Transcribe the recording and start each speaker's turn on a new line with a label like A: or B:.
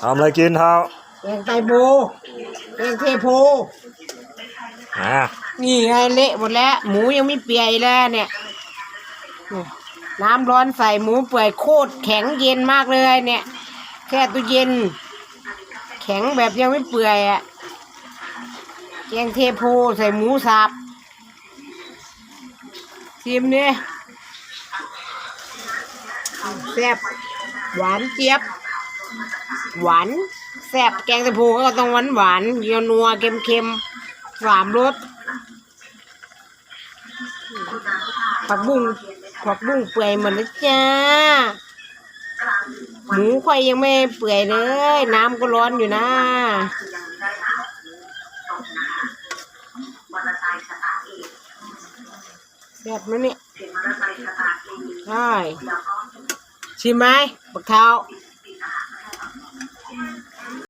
A: ทำอะไรกินเท้า
B: แกงไตโบแกงเทโพ
A: อ่า
B: นี่ไงเละหมดแล้ว หมูยังไม่เปื่อยแล้วเนี่ยนี่น้ำร้อนใส่หมูเปื่อยโคตรแข็งเย็นมากเลยเนี่ย แค่ตู้เย็น แข็งแบบยังไม่เปื่อยอะแกงเทโพใส่หมูสับชิมเนี่ยแซ่บหวานเจี๊ยบ หวานแซ่บแกงเทโพก็ต้องหวานหวานเยียวนัวเค็มเค็มสามรสผักบุ้งผักบุ้งเปื่อยหมดแล้วจ้าหมูควายยังไม่เปื่อยเลย น้ำก็ร้อนอยู่นะแบบนั้นเนี่ยใช่ชิมไหมบักเท้า